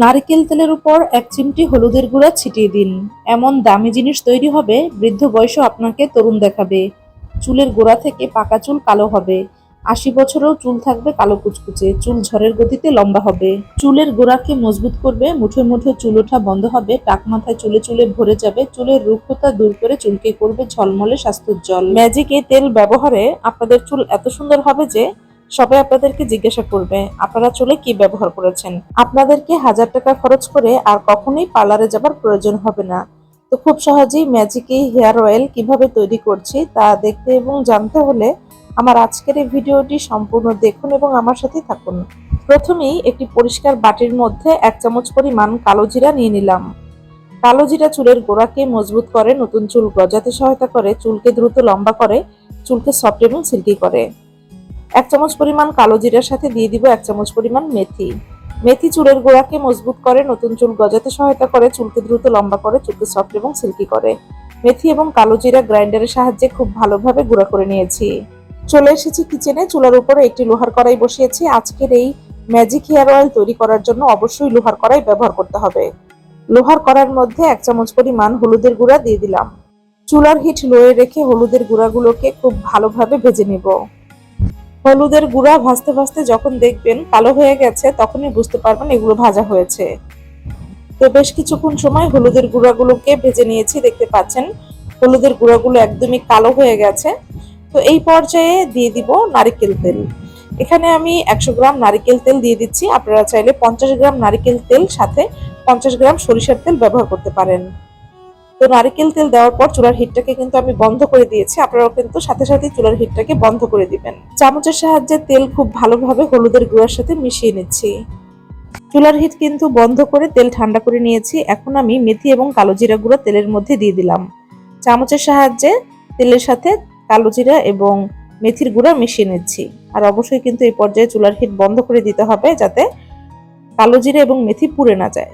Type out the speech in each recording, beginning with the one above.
নারকেল তেলের উপর এক চিমটি হলুদের গুঁড়া ছিটিয়ে দিন। এমন দামি জিনিস তৈরি হবে, বৃদ্ধ বয়সও আপনাকে তরুণ দেখাবে। চুলের গোড়া থেকে পাকা চুল কালো হবে। আশি বছরেও চুল থাকবে কালো কুচকুচে, চুল ঝড়ের গতিতে লম্বা হবে। চুলের গোড়াকে মজবুত করবে, মুঠে মুঠে চুল ওঠা বন্ধ হবে, টাক মাথায় চুলে চুলে ভরে যাবে, চুলের রুক্ষতা দূর করে চুলকে করবে ঝলমলে স্বাস্থ্যোজ্জ্বল। ম্যাজিক এই তেল ব্যবহারে আপনাদের চুল এত সুন্দর হবে যে সবাই আপনাদেরকে জিজ্ঞাসা করবে, আপনারা চুলে কি ব্যবহার করেছেন? আপনাদেরকে হাজার টাকা খরচ করে আর কখনোই পার্লারে যাবার প্রয়োজন হবে না। তো খুব সহজেই ম্যাজিক হেয়ার অয়েল কীভাবে তৈরি করছি তা দেখতে এবং জানতে হলে আমার আজকের এই ভিডিওটি সম্পূর্ণ দেখুন এবং আমার সাথে থাকুন। প্রথমেই একটি পরিষ্কার বাটির মধ্যে এক চামচ পরিমাণ কালো জিরা নিয়ে নিলাম। কালো জিরা চুলের গোড়াকে মজবুত করে নতুন চুল গজাতে সহায়তা করে, চুলকে দ্রুত লম্বা করে, চুলকে সফট এবং সিল্কি করে। এক চামচ পরিমাণ কালো জিরার সাথে দিয়ে দিব এক চামচ পরিমাণ মেথি। মেথি চুলের গোড়াকে মজবুত করে, নতুন চুল গজাতে সহায়তা করে, চুলকে দ্রুত লম্বা করে, চুলকে সফট এবং সিল্কি করে। মেথি এবং কালো জিরা গ্রাইন্ডারের সাহায্যে খুব ভালোভাবে গুঁড়া করে নিয়েছি। চলে এসেছি কিচেনে, চুলার উপরে একটি লোহার কড়াই বসিয়েছি। আজকের এই ম্যাজিক হেয়ার অয়েল তৈরি করার জন্য অবশ্যই লোহার কড়াই ব্যবহার করতে হবে। লোহার কড়ার মধ্যে এক চামচ পরিমাণ হলুদের গুঁড়া দিয়ে দিলাম। চুলার হিট লোয়ে রেখে হলুদের গুঁড়াগুলোকে খুব ভালোভাবে ভেজে নিব। হলুদের গুঁড়া ভাজতে ভাজতে যখন দেখবেন কালো হয়ে গেছে, তখনই বুঝতে পারবেন এগুলো ভাজা হয়েছে। তো বেশ কিছুক্ষণ সময় হলুদের গুঁড়াগুলোকে ভেজে নিয়েছি, দেখতে পাচ্ছেন। হলুদের গুঁড়াগুলো একদমই কালো হয়ে গেছে। তো এই পর্যায়ে দিয়ে দিব নারিকেল তেল। এখানে আমি একশো গ্রাম নারিকেল তেল দিয়ে দিচ্ছি। আপনারা চাইলে পঞ্চাশ গ্রাম নারিকেল তেল সাথে পঞ্চাশ গ্রাম সরিষার তেল ব্যবহার করতে পারেন। তো নারিকেল তেল দেওয়ার পর চুলার হিটটাকে কিন্তু আমি বন্ধ করে দিয়েছি। আপনারাও কিন্তু সাথে সাথে চুলার হিটটাকে বন্ধ করে দিবেন। চামচের সাহায্যে তেল খুব ভালোভাবে হলুদের গুঁড়ার সাথে মিশিয়ে নিচ্ছি। চুলার হিট কিন্তু বন্ধ করে তেল ঠান্ডা করে নিয়েছি। এখন আমি মেথি এবং কালো জিরা গুঁড়া তেলের মধ্যে দিয়ে দিলাম। চামচের সাহায্যে তেলের সাথে কালো জিরা এবং মেথির গুঁড়া মিশিয়ে নিচ্ছি। আর অবশ্যই কিন্তু এই পর্যায়ে চুলার হিট বন্ধ করে দিতে হবে যাতে কালো জিরা এবং মেথি পুড়ে না যায়।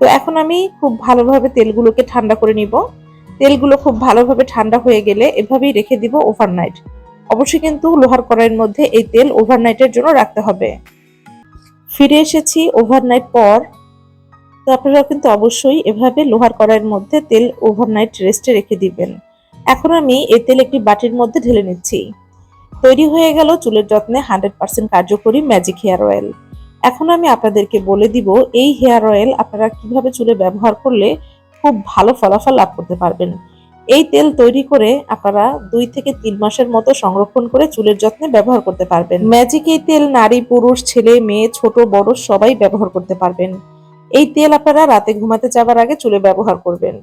তো এখন আমি খুব ভালোভাবে তেলগুলোকে ঠান্ডা করে নিব। তেলগুলো খুব ভালোভাবে ঠান্ডা হয়ে গেলে এভাবেই রেখে দিব ওভারনাইট অবশ্যই কিন্তু লোহার কড়াইয়ের মধ্যে এই তেল ওভারনাইটের জন্য রাখতে হবে। ফিরে এসেছি ওভারনাইট পর। তো আপনারা কিন্তু অবশ্যই এভাবে লোহার কড়াইয়ের মধ্যে তেল ওভারনাইট রেস্টে রেখে দিবেন। এখন আমি এই তেল একটি বাটির মধ্যে ঢেলে নিচ্ছি। তৈরি হয়ে গেল চুলের যত্নে হান্ড্রেড পার্সেন্ট কার্যকরী ম্যাজিক হেয়ার অয়েল এখন আমি আপনাদেরকে বলে দিব, এই হেয়ার অয়েল আপনারা কীভাবে চুলে ব্যবহার করলে খুব ভালো ফলাফল লাভ করতে পারবেন। এই তেল তৈরি করে আপনারা দুই থেকে তিন মাসের মতো সংরক্ষণ করে চুলের যত্নে ব্যবহার করতে পারবেন। ম্যাজিক এই তেল নারী, পুরুষ, ছেলে, মেয়ে, ছোট, বড় সবাই ব্যবহার করতে পারবেন। এই তেল আপনারা রাতে ঘুমাতে যাবার আগে চুলে ব্যবহার করবেন।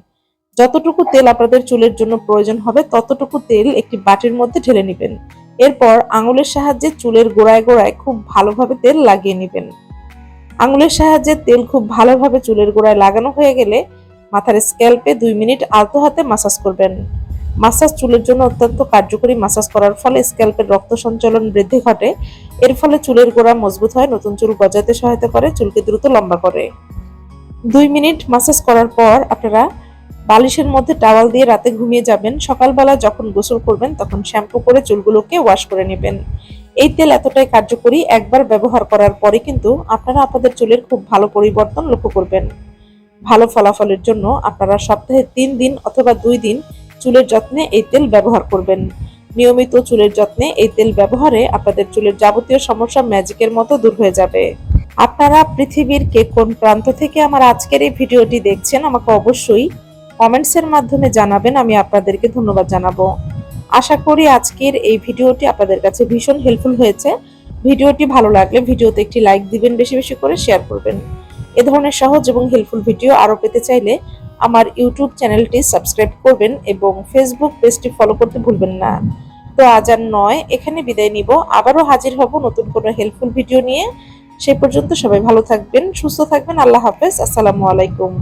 যতটুকু তেল আপনাদের চুলের জন্য প্রয়োজন হবে, ততটুকু তেল একটি বাটির মধ্যে ঢেলে নেবেন। এরপর আঙুলের সাহায্যে চুলের গোড়ায় গোড়ায় খুব ভালোভাবে তেল লাগিয়ে নেবেন। আঙুলের সাহায্যে তেল খুব ভালোভাবে চুলের গোড়ায় লাগানো হয়ে গেলে মাথার স্ক্যাল্পে দুই মিনিট আলতো হাতে মাসাজ করবেন। মাসাজ চুলের জন্য অত্যন্ত কার্যকরী মাসাজ করার ফলে স্ক্যাল্পের রক্ত সঞ্চালন বৃদ্ধি ঘটে। এর ফলে চুলের গোড়া মজবুত হয়, নতুন চুল গজাতে সহায়তা করে, চুলকে দ্রুত লম্বা করে। দুই মিনিট মাসাজ করার পর আপনারা বালিশের মধ্যে টাওয়াল দিয়ে রাতে ঘুমিয়ে যাবেন। সকালবেলা যখন গোসল করবেন, তখন শ্যাম্পু করে চুলগুলোকে ওয়াশ করে নেবেন। এই তেল এতটাই কার্যকরী, একবার ব্যবহার করার পরে কিন্তু আপনারা আপনাদের চুলের খুব ভালো পরিবর্তন লক্ষ্য করবেন। ভালো ফলাফলের জন্য আপনারা সপ্তাহে তিন দিন অথবা দুই দিন চুলের যত্নে এই তেল ব্যবহার করবেন। নিয়মিত চুলের যত্নে এই তেল ব্যবহারে আপনাদের চুলের যাবতীয় সমস্যা ম্যাজিকের মতো দূর হয়ে যাবে। আপনারা পৃথিবীর কে কোন প্রান্ত থেকে আমার আজকের এই ভিডিওটি দেখছেন, আমাকে অবশ্যই কমেন্টসের মাধ্যমে জানাবেন, আমি আপনাদেরকে ধন্যবাদ জানাব। আশা করি আজকের এই ভিডিওটি আপনাদের কাছে ভীষণ হেল্পফুল হয়েছে। ভিডিওটি ভালো লাগলে ভিডিওতে একটি লাইক দিবেন, বেশি বেশি করে শেয়ার করবেন। এ ধরনের সহজ এবং হেল্পফুল ভিডিও আরও পেতে চাইলে আমার ইউটিউব চ্যানেলটি সাবস্ক্রাইব করবেন এবং ফেসবুক পেজটি ফলো করতে ভুলবেন না। তো আজ আর নয়, এখানে বিদায় নিব। আবারও হাজির হব নতুন কোনো হেল্পফুল ভিডিও নিয়ে। সে পর্যন্ত সবাই ভালো থাকবেন, সুস্থ থাকবেন। আল্লাহ হাফেজ। আসসালামু আলাইকুম।